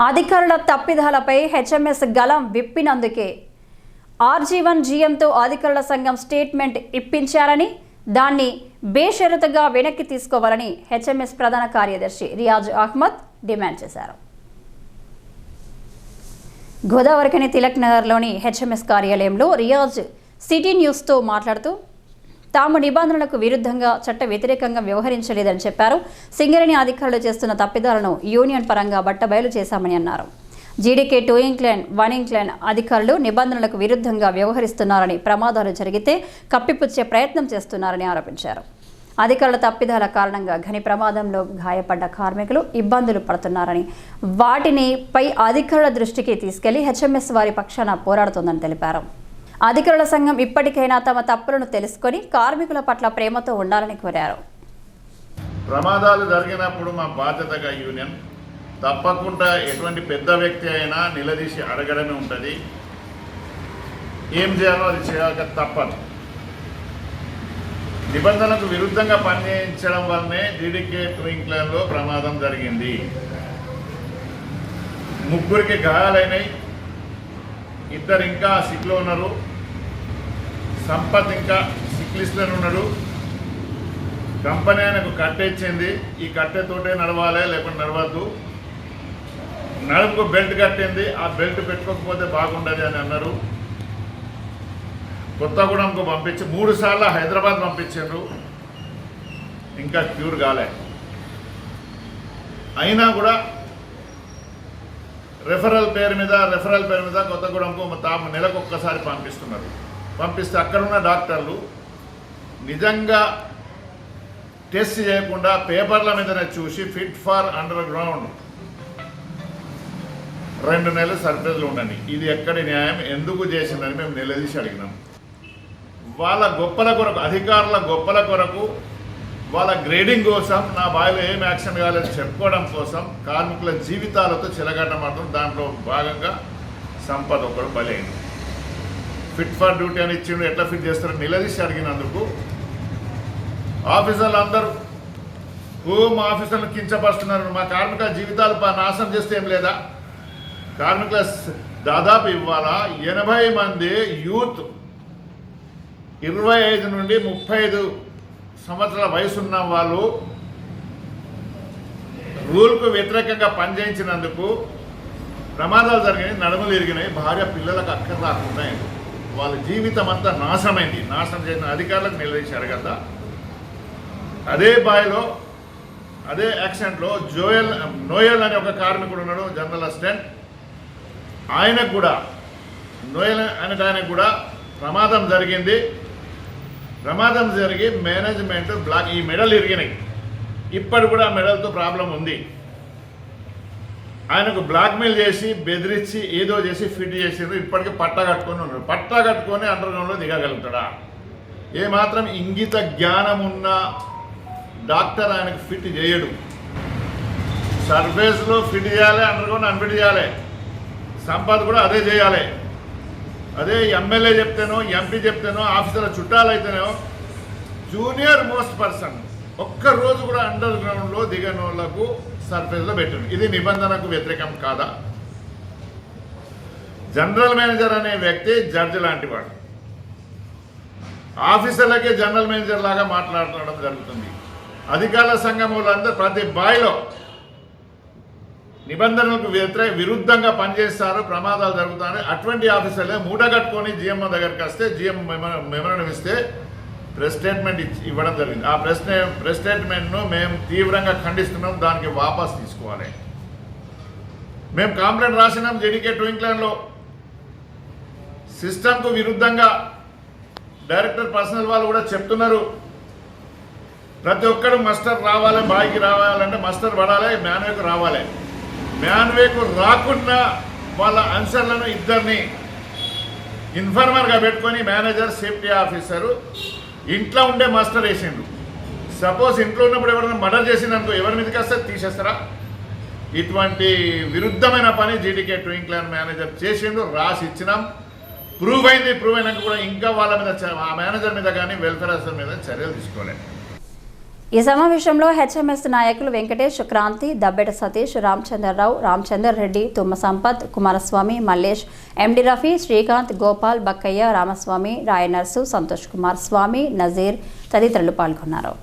అధికారుల తప్పిదాలపై హెచ్ఎంఎస్ గలం విప్పినందుకే. ఆర్జీవన్ జీఎంతో అధికారుల సంఘం స్టేట్మెంట్ ఇప్పించారని దాన్ని బేషరతుగా వెనక్కి తీసుకోవాలని హెచ్ఎంఎస్ ప్రధాన కార్యదర్శి రియాజ్ అహ్మద్ డిమాండ్ చేశారు. గోదావరికని తిలక్ నగర్లోని హెచ్ఎంఎస్ కార్యాలయంలో రియాజ్ సిటీ న్యూస్తో మాట్లాడుతూ తాము నిబంధనలకు విరుద్ధంగా చట్ట వ్యతిరేకంగా వ్యవహరించలేదని చెప్పారు. సింగరేణి అధికారులు చేస్తున్న తప్పిదాలను యూనియన్ పరంగా బట్టబయలు చేశామని అన్నారు. GDK two incline one incline అధికారులు నిబంధనలకు విరుద్ధంగా వ్యవహరిస్తున్నారని ప్రమాదాలు జరిగితే కప్పిపుచ్చే ప్రయత్నం చేస్తున్నారని ఆరోపించారు. అధికారుల తప్పిదాల కారణంగా ఘని ప్రమాదంలో గాయపడ్డ కార్మికులు ఇబ్బందులు పడుతున్నారని వాటిని పై అధికారుల దృష్టికి తీసుకెళ్ళి హెచ్ఎంఎస్ వారి పక్షాన పోరాడుతోందని తెలిపారు. అధికారుల సంఘం ఇప్పటికైనా తమ తప్పులను తెలుసుకొని కార్మికుల పట్ల ప్రేమతో ఉండాలని కోరారు. ప్రమాదాలు జరిగినప్పుడు మా బాధ్యతగా యూనియన్ తప్పకుండా ఎటువంటి పెద్ద వ్యక్తి అయినా నిలదీసి అడగడమే ఉంటుంది. ఏం చేయాలో అది చేయక తప్పదు. నిబంధనలకు విరుద్ధంగా పనిచేయించడం వల్లనే డీడీకే ట్వింక్లర్లో ప్రమాదం జరిగింది. ముగ్గురికి గాయాలైనవి ఇద్దరు ఇంకా సిక్లో ఉన్నారు. సంపత్ ఇంకా సిక్లిస్ట్లోనే ఉన్నాడు. కంపెనీ ఆయనకు కట్టె ఇచ్చింది. ఈ కట్టెతోటే నడవాలి లేకుంటే నడవద్దు. నడుపుకు బెల్ట్ కట్టింది. ఆ బెల్ట్ పెట్టుకోకపోతే బాగుండదు అని అన్నారు. కొత్తగూడెంకు పంపించి మూడు సార్లు హైదరాబాద్ పంపించారు ఇంకా క్యూర్ కాలే. అయినా కూడా రెఫరల్ పేరు మీద రెఫరల్ పేరు మీద కొత్తగూడెంకు తాము నెలకు ఒక్కసారి పంపిస్తున్నారు. పంపిస్తే అక్కడ ఉన్న డాక్టర్లు నిజంగా టెస్ట్ చేయకుండా పేపర్ల మీదనే చూసి ఫిట్ ఫర్ అండర్ గ్రౌండ్ రెండు నెలలు సర్ప్రైజ్లు ఉండండి. ఇది ఎక్కడి న్యాయం? ఎందుకు చేసిందని మేము నిలదీసి అడిగినాం. వాళ్ళ గొప్పల కొరకు అధికారుల గొప్పల కొరకు వాళ్ళ గ్రేడింగ్ కోసం నా బావిలో ఏం యాక్షన్ కాలేదు చెప్పుకోవడం కోసం కార్మికుల జీవితాలతో చిలగట్టమాటం దాంట్లో భాగంగా సంపద ఒకడు బలైంది. ఫిట్ ఫర్ డ్యూటీ అని ఇచ్చిండు. ఎట్లా ఫిట్ చేస్తారని నిలదీసి అడిగినందుకు. ఆఫీసర్లు అందరూ హోమ్ ఆఫీసర్లు కించపరుస్తున్నారు. మా కార్మికుల జీవితాలు నాశనం చేస్తే ఏం లేదా? కార్మికుల దాదాపు ఇవాళ ఎనభై మంది యూత్ ఇరవై ఐదు నుండి ముప్పై ఐదు సంవత్సరాల వయసున్న వాళ్ళు రూల్కు వ్యతిరేకంగా పనిచేయించినందుకు ప్రమాదాలు జరిగినాయి నడుములు ఇరిగినాయి భార్య పిల్లలకు అక్కర రాకుండా వాళ్ళ జీవితం అంతా నాశనమైంది నాశనం చేసిన అధికారులకు నిలదీశారు కదా. అదే బాయిలో అదే యాక్సిడెంట్లో జోయల్ నోయల్ అనే ఒక కార్మికుడు ఉన్నాడు జనరల్ అసిస్టెంట్. ఆయనకు కూడా నోయల్ అనే ఆయనకు కూడా ప్రమాదం జరిగింది. ప్రమాదం జరిగి మేనేజ్మెంట్ బ్లాక్ ఈ మెడల్ ఇరిగినాయి. ఇప్పటి కూడా ఆ మెడల్తో ప్రాబ్లం ఉంది. ఆయనకు బ్లాక్మెయిల్ చేసి బెదిరించి ఏదో చేసి ఫిట్ చేసిండ్రు. ఇప్పటికీ పట్టా కట్టుకొని ఉన్నాడు. పట్టా కట్టుకొని అండర్గ్రౌండ్లో దిగగలుగుతాడా? ఏమాత్రం ఇంగిత జ్ఞానం ఉన్న డాక్టర్ ఆయనకు ఫిట్ చేయడు. సర్ఫేస్లో ఫిట్ చేయాలి అండర్గ్రౌండ్ అన్ఫిట్ చేయాలి. సంపద కూడా అదే చేయాలి. అదే ఎమ్మెల్యే చెప్తేనో ఎంపీ చెప్తేనో ఆఫీసర్ల చుట్టాలైతేనో జూనియర్ మోస్ట్ పర్సన్ ఒక్క రోజు కూడా అండర్ గ్రౌండ్లో దిగని వాళ్ళకు సర్ఫేస్లో పెట్టండి. ఇది నిబంధనకు వ్యతిరేకం కాదా? జనరల్ మేనేజర్ అనే వ్యక్తి జడ్జి లాంటి వాడు. ఆఫీసర్లకే జనరల్ మేనేజర్ లాగా మాట్లాడడం జరుగుతుంది. అధికారుల సంఘం వాళ్ళందరూ ప్రతి బాయిలో నిబంధనలకు వ్యతిరేక విరుద్ధంగా పనిచేస్తారు ప్రమాదాలు జరుగుతాయని అటువంటి ఆఫీసర్లే మూట కట్టుకొని జిఎంఓ దగ్గరికి వస్తే జిఎం మెమరణం ఇస్తే ప్రెస్ స్టేట్మెంట్ ఇచ్చి ఇవ్వడం జరిగింది. ఆ ప్రెస్ ప్రెస్ స్టేట్మెంట్ను మేము తీవ్రంగా ఖండిస్తున్నాం. దానికి వాపస్ తీసుకోవాలి. మేము కాంప్లైంట్ రాసినాం జెడికే ట్వింక్లైన్లో సిస్టమ్కు విరుద్ధంగా డైరెక్టర్ పర్సనల్ వాళ్ళు కూడా చెప్తున్నారు. ప్రతి ఒక్కరు మస్టర్ రావాలి బాయికి రావాలంటే మస్టర్ పడాలి మ్యాన్వేకు రావాలి. మ్యాన్వేకు రాకుండా వాళ్ళ ఆన్సర్లను ఇద్దరిని ఇన్ఫార్మర్గా పెట్టుకొని మేనేజర్ సేఫ్టీ ఆఫీసరు ఇంట్లో ఉండే మాస్టర్ వేసిండు. సపోజ్ ఇంట్లో ఉన్నప్పుడు ఎవరైనా మర్డర్ చేసిందనుకో ఎవరి మీదకి వస్తే తీసేస్తారా? ఇటువంటి విరుద్ధమైన పని జీటీకే ట్వింక్లర్ మేనేజర్ చేసిండు రాసి ఇచ్చినాం. ప్రూవ్ అయింది ప్రూవ్ అయినాక కూడా ఇంకా వాళ్ళ మీద ఆ మేనేజర్ మీద కానీ వెల్ఫేర్ ఆఫీసర్ మీద చర్యలు తీసుకోలేదు ఈ సమావేశంలో హెచ్ఎంఎస్ నాయకులు వెంకటేష్ క్రాంతి దబ్బెట సతీష్ రామచంద్రరావు రామచందర్ రెడ్డి తుమ్మ సంపత్ కుమారస్వామి మల్లేష్ ఎండి రఫీ శ్రీకాంత్ గోపాల్ బక్కయ్య రామస్వామి రాయనర్సు సంతోష్ కుమార్ స్వామి నజీర్ తదితరులు పాల్గొన్నారు.